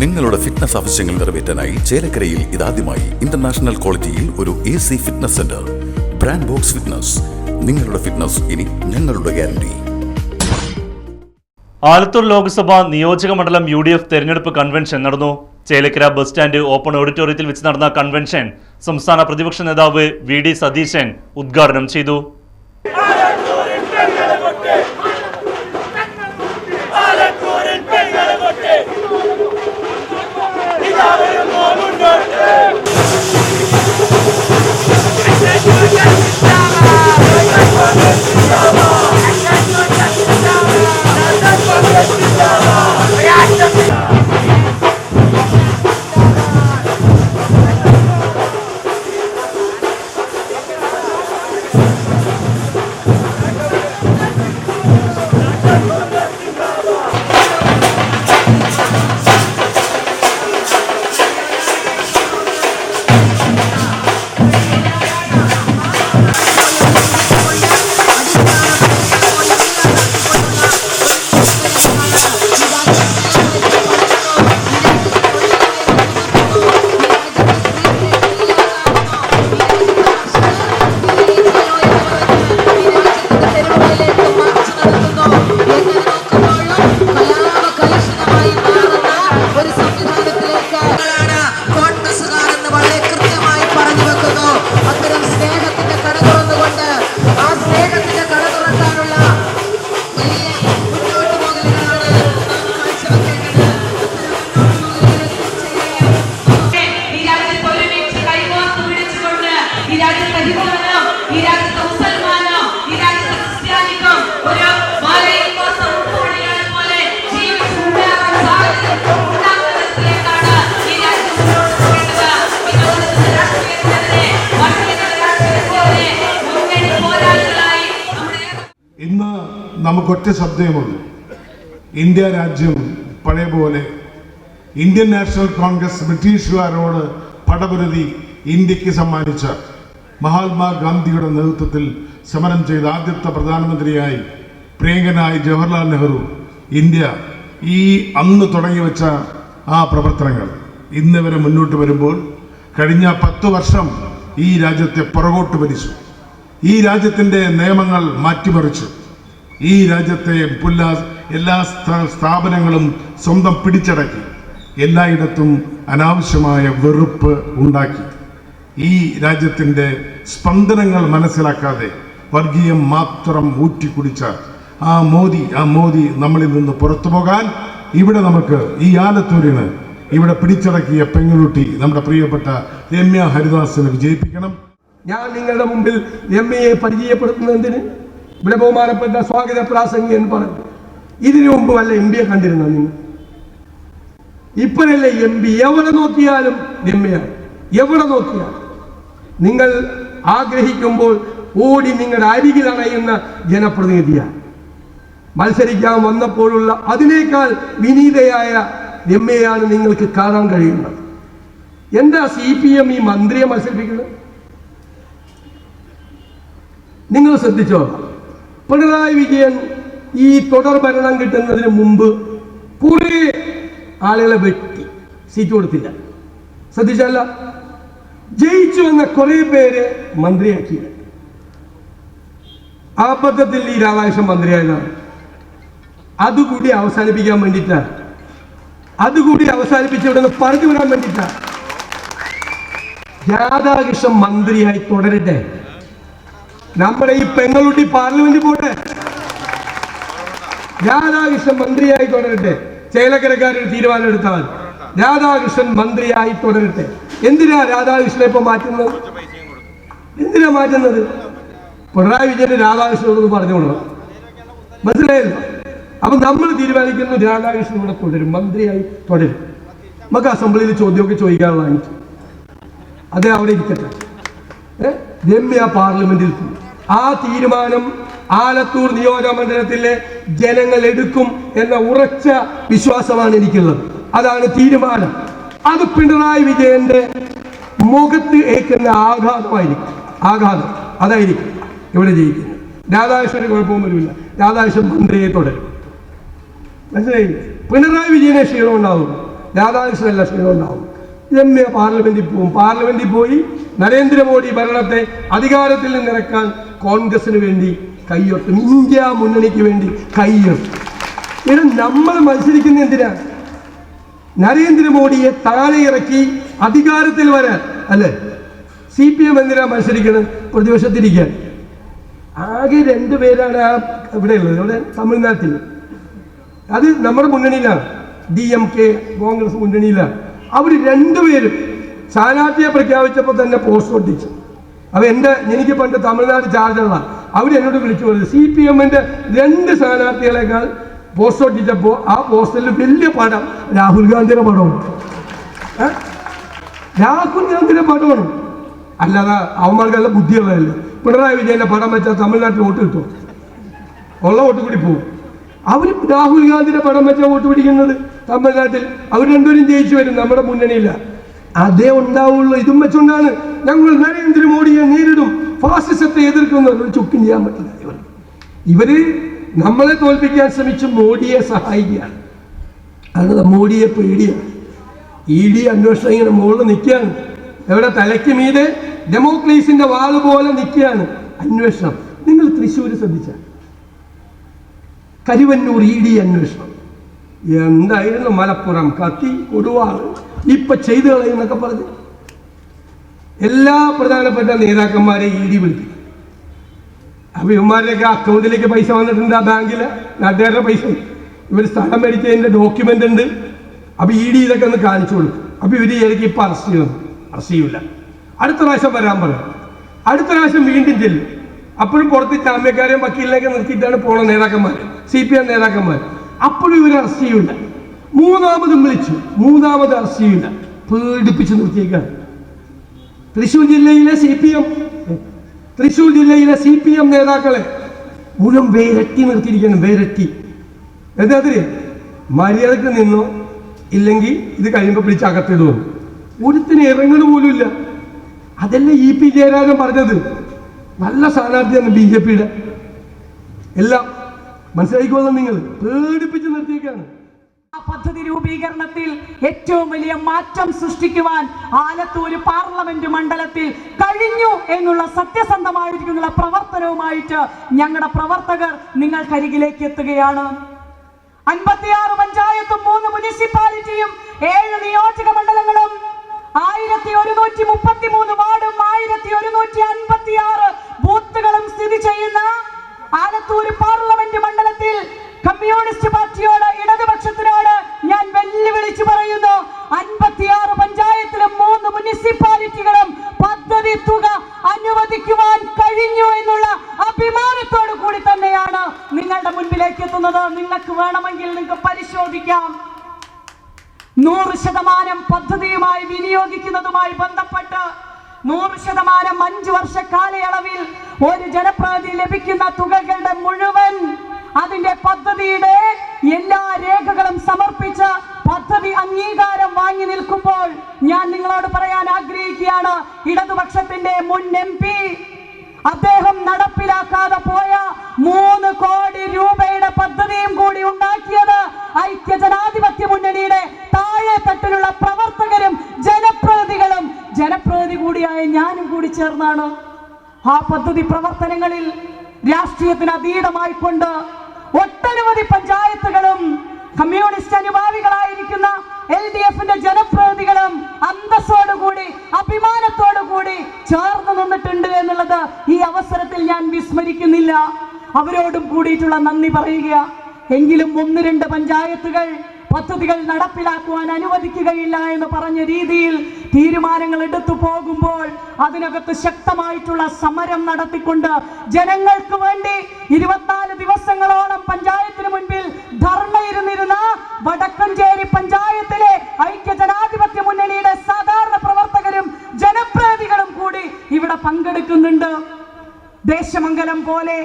നിങ്ങളുടെ ഫിറ്റ്നസ് ആവശ്യങ്ങൾ നിറവേറ്റാനായി ചേലക്കരയിൽ ഇതാദ്യമായി ഇന്റർനാഷണൽ ക്വാളിറ്റിയിൽ ഒരു A C fitness centre brand box fitness നിങ്ങളുടെ ഫിറ്റ്നസ് ഇനി ഞങ്ങളുടെ ഗ്യാരണ്ടി ആലത്തൂർ ലോക്സഭ നിയോജക മണ്ഡലം യു ഡി എഫ് തെരഞ്ഞെടുപ്പ് കൺവെൻഷൻ നടന്നു. ചേലക്കര ബസ് സ്റ്റാൻഡ് ഓപ്പൺ ഓഡിറ്റോറിയത്തിൽ വെച്ച് നടന്ന കൺവെൻഷൻ സംസ്ഥാന പ്രതിപക്ഷ നേതാവ് വി ഡി സതീശൻ ഉദ്ഘാടനം ചെയ്തു. നമുക്കൊറ്റ ശബ്ദമുണ്ട് ഇന്ത്യ രാജ്യം പഴയ പോലെ ഇന്ത്യൻ നാഷണൽ കോൺഗ്രസ് ബ്രിട്ടീഷുകാരോട് പടപുരുതി ഇന്ത്യയ്ക്ക് സമ്മാനിച്ച മഹാത്മാഗാന്ധിയുടെ നേതൃത്വത്തിൽ സമരം ചെയ്ത ആദ്യത്തെ പ്രധാനമന്ത്രിയായി പ്രിയങ്കനായി ജവഹർലാൽ നെഹ്റു ഇന്ത്യ ഈ അന്ന് തുടങ്ങി വെച്ച ആ പ്രവർത്തനങ്ങൾ. ഇന്ന് വരെ മുന്നോട്ട് വരുമ്പോൾ കഴിഞ്ഞ പത്ത് വർഷം ഈ രാജ്യത്തെ പുറകോട്ട് വലിച്ചു. ഈ രാജ്യത്തിന്റെ നിയമങ്ങൾ മാറ്റിമറിച്ചു. ഈ രാജ്യത്തെ പുല്ലാ എല്ലാ സ്ഥാപനങ്ങളും സ്വന്തം പിടിച്ചടക്കി എല്ലായിടത്തും അനാവശ്യമായ വെറുപ്പ് ഉണ്ടാക്കി. ഈ രാജ്യത്തിന്റെ സ്പന്ദനങ്ങൾ മനസ്സിലാക്കാതെ വർഗീയം മാത്രം ഊറ്റിക്കുടിച്ച ആ മോദി ആ മോദി നമ്മളിൽ നിന്ന് പുറത്തു പോകാൻ ഇവിടെ നമുക്ക് ഈ ആലത്തൂരിന് ഇവിടെ പിടിച്ചടക്കിയ പെങ്ങളുട്ടി നമ്മുടെ പ്രിയപ്പെട്ട രമ്യ ഹരിദാസിനെ വിജയിപ്പിക്കണം. ഞാൻ നിങ്ങളുടെ മുമ്പിൽ എയെ പരിചയപ്പെടുത്തുന്നതിന് ഇവിടെ ബഹുമാനപ്പെട്ട സ്വാഗത പ്രാസംഗി എന്ന് പറഞ്ഞു. ഇതിനു മുമ്പ് വല്ല എം പിയെ കണ്ടിരുന്നോ നിങ്ങൾ ഇപ്പോഴല്ലേ എം പി? എവിടെ നോക്കിയാലും എയാണ് എവിടെ നോക്കിയാലും. നിങ്ങൾ ആഗ്രഹിക്കുമ്പോൾ ഓടി നിങ്ങളുടെ അരികിൽ അണയുന്ന ജനപ്രതിനിധിയാണ്. മത്സരിക്കാൻ വന്നപ്പോഴുള്ള അതിനേക്കാൾ വിനീതയായ എയാണ് നിങ്ങൾക്ക് കാണാൻ കഴിയുന്നത്. എന്താ സി പി എം ഈ മന്ത്രിയെ മത്സരിപ്പിക്കുന്നത്? നിങ്ങൾ ശ്രദ്ധിച്ചോ പിണറായി വിജയൻ ഈ തുടർ ഭരണം കിട്ടുന്നതിന് മുമ്പ് കുറേ ആളുകളെ വെട്ടി. സീറ്റ് കൊടുത്തില്ല. ശ്രദ്ധിച്ചല്ല? ജയിച്ചു വന്ന കുറെ പേര് മന്ത്രിയാക്കിയില്ല. ആ ഈ രാധാകൃഷ്ണൻ മന്ത്രിയായതാണ്. അതുകൂടി അവസാനിപ്പിക്കാൻ വേണ്ടിയിട്ടാണ് അതുകൂടി അവസാനിപ്പിച്ച് ഇവിടെ നിന്ന് പറഞ്ഞു വിടാൻ വേണ്ടിയിട്ടാണ് രാധാകൃഷ്ണൻ മന്ത്രിയായി തുടരട്ടെ. നമ്മുടെ ഈ പെങ്ങളുട്ടി പാർലമെന്റിൽ പോട്ടെ. രാധാകൃഷ്ണൻ മന്ത്രിയായി തുടരട്ടെ. ചേലക്കരക്കാരൊരു തീരുമാനം എടുത്താൽ രാധാകൃഷ്ണൻ മന്ത്രിയായി തുടരട്ടെ. എന്തിനാ രാധാകൃഷ്ണനെ ഇപ്പൊ മാറ്റുന്നത്? എന്തിനാ മാറ്റുന്നത്? പിണറായി വിജയന് രാധാകൃഷ്ണനോട് പറഞ്ഞോളൂ മനസ്സിലായല്ലോ അപ്പൊ നമ്മൾ തീരുമാനിക്കുന്നു രാധാകൃഷ്ണൻ ഇവിടെ തുടരും മന്ത്രിയായി തുടരും. നമുക്ക് അസംബ്ലിയിൽ ചോദ്യമൊക്കെ വാങ്ങിച്ചു അതെ അവിടെ ഇരിക്കട്ടെ. ഏ? രമ്യ പാർലമെന്റിൽ. ആ തീരുമാനം ആലത്തൂർ നിയോജകമണ്ഡലത്തിലെ ജനങ്ങൾ എടുക്കും എന്ന ഉറച്ച വിശ്വാസമാണ് എനിക്കുള്ളത്. അതാണ് തീരുമാനം. അത് പിണറായി വിജയന്റെ മുഖത്ത് ഏൽക്കുന്ന ആഘാതമായിരിക്കും. ആഘാതം. അതായിരിക്കും ഇവിടെ ജയിക്കുന്നത്. രാധാകൃഷ്ണന് കുഴപ്പവും വരില്ല. രാധാകൃഷ്ണൻ മന്ത്രിയെ തുടരും. മനസ്സിലായില്ലേ? പിണറായി വിജയനെ ക്ഷീണം ഉണ്ടാവും രാധാകൃഷ്ണൻ ലക്ഷ്മി ഉണ്ടാവും രമ്യ പാർലമെന്റിൽ പോകും പാർലമെന്റിൽ പോയി നരേന്ദ്രമോദി ഭരണത്തെ അധികാരത്തിൽ നിന്നിറക്കാൻ കോൺഗ്രസിന് വേണ്ടി കൈയൊട്ടും. ഇന്ത്യ മുന്നണിക്ക് വേണ്ടി കൈയൊട്ടും ഇത് നമ്മൾ മത്സരിക്കുന്ന എന്തിനാ? നരേന്ദ്രമോദിയെ താഴെ ഇറക്കി അധികാരത്തിൽ വരാൻ. അല്ലേ? സി പി എം എന്തിനാ മത്സരിക്കണം പ്രതിപക്ഷത്തിരിക്കാൻ. ആകെ രണ്ടു പേരാണ് ആ ഇവിടെ ഉള്ളത്. ഇവിടെ തമിഴ്നാട്ടിൽ അത് നമ്മുടെ മുന്നണിയിലാണ്. ഡി എം കെ കോൺഗ്രസ് മുന്നണിയിലാണ്. അവർ രണ്ടുപേരും സ്ഥാനാർത്ഥിയെ പ്രഖ്യാപിച്ചപ്പോൾ തന്നെ പോസ്റ്റ് ഒട്ടിച്ചു. അപ്പൊ എന്റെ എനിക്ക് പണ്ട് തമിഴ്നാട് ചാർജറാണ് അവർ എന്നോട് വിളിച്ചു പറഞ്ഞത് സി പി എമ്മിന്റെ രണ്ട് സ്ഥാനാർത്ഥികളെക്കാൾ പോസ്റ്റ് ഒട്ടിച്ചപ്പോൾ ആ പോസ്റ്ററിൽ വലിയ പടം രാഹുൽ ഗാന്ധിയുടെ പടമാണ്? രാഹുൽ ഗാന്ധിയുടെ പടമാണ്. അല്ലാതെ അവന്മാർക്ക് നല്ല ബുദ്ധിയുള്ളതല്ലേ? പിണറായി വിജയന്റെ പടം വെച്ചാൽ തമിഴ്നാട്ടിൽ വോട്ട് കിട്ടും ഉള്ള വോട്ട് കൂടി പോകും അവർ രാഹുൽ ഗാന്ധിയുടെ പടം വെച്ച വോട്ട് പിടിക്കുന്നത് തമിഴ്നാട്ടിൽ. അവർ രണ്ടുപേരും ജയിച്ചു വരും നമ്മുടെ മുന്നണിയില്ല. അതേ ഉണ്ടാവുള്ളൂ. ഇതും വെച്ചുകൊണ്ടാണ് ഞങ്ങൾ നരേന്ദ്രമോദിയെ നേരിടും. ഫാസിസത്തെ എതിർക്കുന്ന ഒരു ചുക്കും ചെയ്യാൻ പറ്റില്ല ഇവർ. ഇവർ നമ്മളെ തോൽപ്പിക്കാൻ ശ്രമിച്ച് മോഡിയെ സഹായിക്കുകയാണ്. അതാണ് മോഡിയെ പേടിയാണ്. ഇ ഡി അന്വേഷണം ഇങ്ങനെ മുകളിൽ നിൽക്കുകയാണ്. എവിടെ തലയ്ക്ക് മീതെ ഡെമോക്രസിന്റെ വാൾ പോലെ നിൽക്കുകയാണ് അന്വേഷണം. നിങ്ങൾ തൃശ്ശൂർ ശ്രദ്ധിച്ച കരുവന്നൂർ ഇ ഡി അന്വേഷണം. എന്തായിരുന്നു മലപ്പുറം? കത്തി കൊടുവാൾ ഇപ്പൊ ചെയ്തു കളയുന്നൊക്കെ പറഞ്ഞു. എല്ലാ പ്രധാനപ്പെട്ട നേതാക്കന്മാരെ ഇ ഡി വിളിക്കും അപ്പൊ ഇവന്മാരുടെയൊക്കെ അക്കൗണ്ടിലേക്ക് പൈസ വന്നിട്ടുണ്ട് ആ ബാങ്കിൽ നാട്ടുകാരുടെ പൈസ. ഇവർ സ്ഥലം മേടിച്ചതിന്റെ ഡോക്യുമെന്റ് ഉണ്ട്. അപ്പൊ ഇ ഡി ഇതൊക്കെ ഒന്ന് കാണിച്ചു കൊടുക്കും. അപ്പൊ ഇവർ ഇടയ്ക്ക് ഇപ്പൊ അറസ്റ്റ് ചെയ്യണം അറസ്റ്റ് ചെയ്യൂല. അടുത്ത പ്രാവശ്യം വരാൻ പറയും. അടുത്ത പ്രാവശ്യം വീണ്ടും ചെല്ലും. അപ്പോഴും പുറത്ത് ജാമ്യക്കാരെയും വക്കീലിലേക്ക് നിർത്തിയിട്ടാണ് പോണ നേതാക്കന്മാർ സി പി എം നേതാക്കന്മാർ അപ്പോഴും ഇവർ അറസ്റ്റ് ചെയ്യൂല മൂന്നാമതും വിളിച്ചു. മൂന്നാമത് അറസ്റ്റ് ചെയ്യൂല പേടിപ്പിച്ച് നിർത്തിയേക്കാണ്. തൃശൂർ ജില്ലയിലെ സി പി എം തൃശൂർ ജില്ലയിലെ സി പി എം നേതാക്കളെ മുഴുവൻ വേരട്ടി നിർത്തിയിരിക്കണം വേരട്ടി. എന്താ മര്യാദയ്ക്ക് നിന്നോ? ഇല്ലെങ്കിൽ ഇത് കഴിയുമ്പോൾ പിടിച്ച് അകത്തിടുമോ ഒരുത്തിന് ഇറങ്ങുന്ന പോലുമില്ല. അതല്ലേ ഇ പി ജയരാജൻ പറഞ്ഞത്? നല്ല സ്ഥാനാർത്ഥിയാണ് ബി ജെ പിയുടെ. എല്ലാം മനസ്സിലാക്കിക്കോളാം നിങ്ങൾ. പേടിപ്പിച്ച് നിർത്തിയേക്കാണ് പദ്ധതി രൂപീകരണത്തിൽ ഏറ്റവും വലിയ മാറ്റം സൃഷ്ടിക്കുവാൻ ആലത്തൂര് പാർലമെന്റ് മണ്ഡലത്തിൽ കഴിഞ്ഞു എന്നുള്ള സത്യസന്ധമായിരിക്കുന്ന പ്രവർത്തനവുമായിട്ട് ഞങ്ങളുടെ പ്രവർത്തകർ നിങ്ങൾക്കരികിലേക്ക് എത്തുകയാണ്. അൻപത്തിയാറ് പഞ്ചായത്തും മൂന്ന് മുനിസിപ്പാലിറ്റിയും ഏഴ് നിയോജക മണ്ഡലങ്ങളും ആയിരത്തി ഒരുന്നൂറ്റി മുപ്പത്തി മൂന്ന് വാർഡും ആയിരത്തി ഒരുന്നൂറ്റി അൻപത്തി ആറ് ബൂത്തുകളും സ്ഥിതി ചെയ്യുന്ന ആലത്തൂർ പാർലമെന്റ് മണ്ഡലത്തിൽ കമ്മ്യൂണിസ്റ്റ് പാർട്ടിയോട് ഇടതുപക്ഷത്തിനോട് ഞാൻ വെല്ലുവിളിച്ചു പറയുന്നു അൻപത്തിയാറ് പഞ്ചായത്തിലും മൂന്ന് മുനിസിപ്പാലിറ്റികളും പദ്ധതി തുക അനുവദിക്കുവാൻ കഴിഞ്ഞു എന്നുള്ള അഭിമാനത്തോടു കൂടി തന്നെയാണ് നിങ്ങളുടെ മുൻപിലേക്ക് എത്തുന്നത് നിങ്ങൾക്ക് വേണമെങ്കിൽ നിങ്ങൾക്ക് പരിശോധിക്കാം നൂറ് ശതമാനം പദ്ധതിയുമായി വിനിയോഗിക്കുന്നതുമായി ബന്ധപ്പെട്ട് നൂറ് ശതമാനം അഞ്ച് വർഷ കാലയളവിൽ ഒരു ജനപ്രതി ലഭിക്കുന്ന തുകകളുടെ മുഴുവൻ അതിന്റെ പദ്ധതിയുടെ എല്ലാ രേഖകളും സമർപ്പിച്ച് പദ്ധതി അംഗീകാരം വാങ്ങി നിൽക്കുമ്പോൾ ഞാൻ നിങ്ങളോട് പറയാൻ ആഗ്രഹിക്കുകയാണ്. ഇടതുപക്ഷത്തിന്റെ മുൻ എം അദ്ദേഹം നടപ്പിലാക്കാതെ പോയ മൂന്ന് കോടി രൂപയുടെ പദ്ധതിയും കൂടി ഉണ്ടാക്കിയത് ഐക്യ ജനാധിപത്യ മുന്നണിയുടെ താഴെ തട്ടിലുള്ള പ്രവർത്തകരും ജനപ്രതിനിധികളും. ജനപ്രതിനിധി കൂടിയായ ഞാനും കൂടി ചേർന്നാണ് ആ പദ്ധതി പ്രവർത്തനങ്ങളിൽ രാഷ്ട്രീയത്തിന് അതീതമായി കൊണ്ട് ഒട്ടനവധി പഞ്ചായത്തുകളും കമ്മ്യൂണിസ്റ്റ് അനുഭാവികളായിരിക്കുന്ന എൽ ഡി എഫിന്റെ ജനപ്രതിനിധികളും അന്തസ്സോടുകൂടി അഭിമാനത്തോടുകൂടി ചേർന്ന് നിന്നിട്ടുണ്ട് എന്നുള്ളത് ഈ അവസരത്തിൽ ഞാൻ വിസ്മരിക്കുന്നില്ല. അവരോടും കൂടിയിട്ടുള്ള നന്ദി പറയുക. എങ്കിലും ഒന്ന് രണ്ട് പഞ്ചായത്തുകൾ പദ്ധതികൾ നടപ്പിലാക്കുവാൻ അനുവദിക്കുകയില്ല എന്ന് പറഞ്ഞ രീതിയിൽ തീരുമാനങ്ങൾ എടുത്തു പോകുമ്പോൾ അതിനകത്ത് ശക്തമായിട്ടുള്ള സമരം നടത്തിക്കൊണ്ട് ജനങ്ങൾക്ക് വേണ്ടി ഇരുപത്തിനാല് ദിവസങ്ങളോളം പഞ്ചായത്തിന് മുൻപിൽ ധർമ്മയിരുന്നിരുന്ന വടക്കഞ്ചേരി പഞ്ചായത്തിലെ ഐക്യ ജനാധിപത്യ മുന്നണിയുടെ സാധാരണ പ്രവർത്തകരും ജനപ്രതിനിധികളും കൂടി ഇവിടെ പങ്കെടുക്കുന്നുണ്ട്. ദേശമംഗലം പോലെ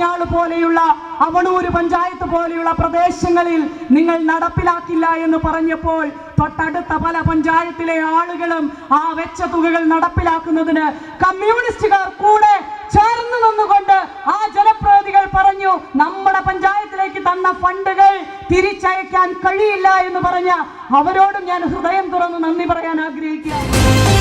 പാഞ്ഞാൾ പോലെയുള്ള അവണൂര് പഞ്ചായത്ത് പോലെയുള്ള പ്രദേശങ്ങളിൽ നിങ്ങൾ നടപ്പിലാക്കില്ല എന്ന് പറഞ്ഞപ്പോൾ തൊട്ടടുത്ത പല പഞ്ചായത്തിലെ ആളുകളും ആ വെച്ച തുകകൾ നടപ്പിലാക്കുന്നതിന് കമ്മ്യൂണിസ്റ്റുകാർ കൂടെ ചേർന്ന് നിന്നുകൊണ്ട് ആ ജനപ്രതിനിധികൾ പറഞ്ഞു നമ്മുടെ പഞ്ചായത്തിലേക്ക് തന്ന ഫണ്ടുകൾ തിരിച്ചയക്കാൻ കഴിയില്ല എന്ന് പറഞ്ഞ അവരോടും ഞാൻ ഹൃദയം തുറന്ന് നന്ദി പറയാൻ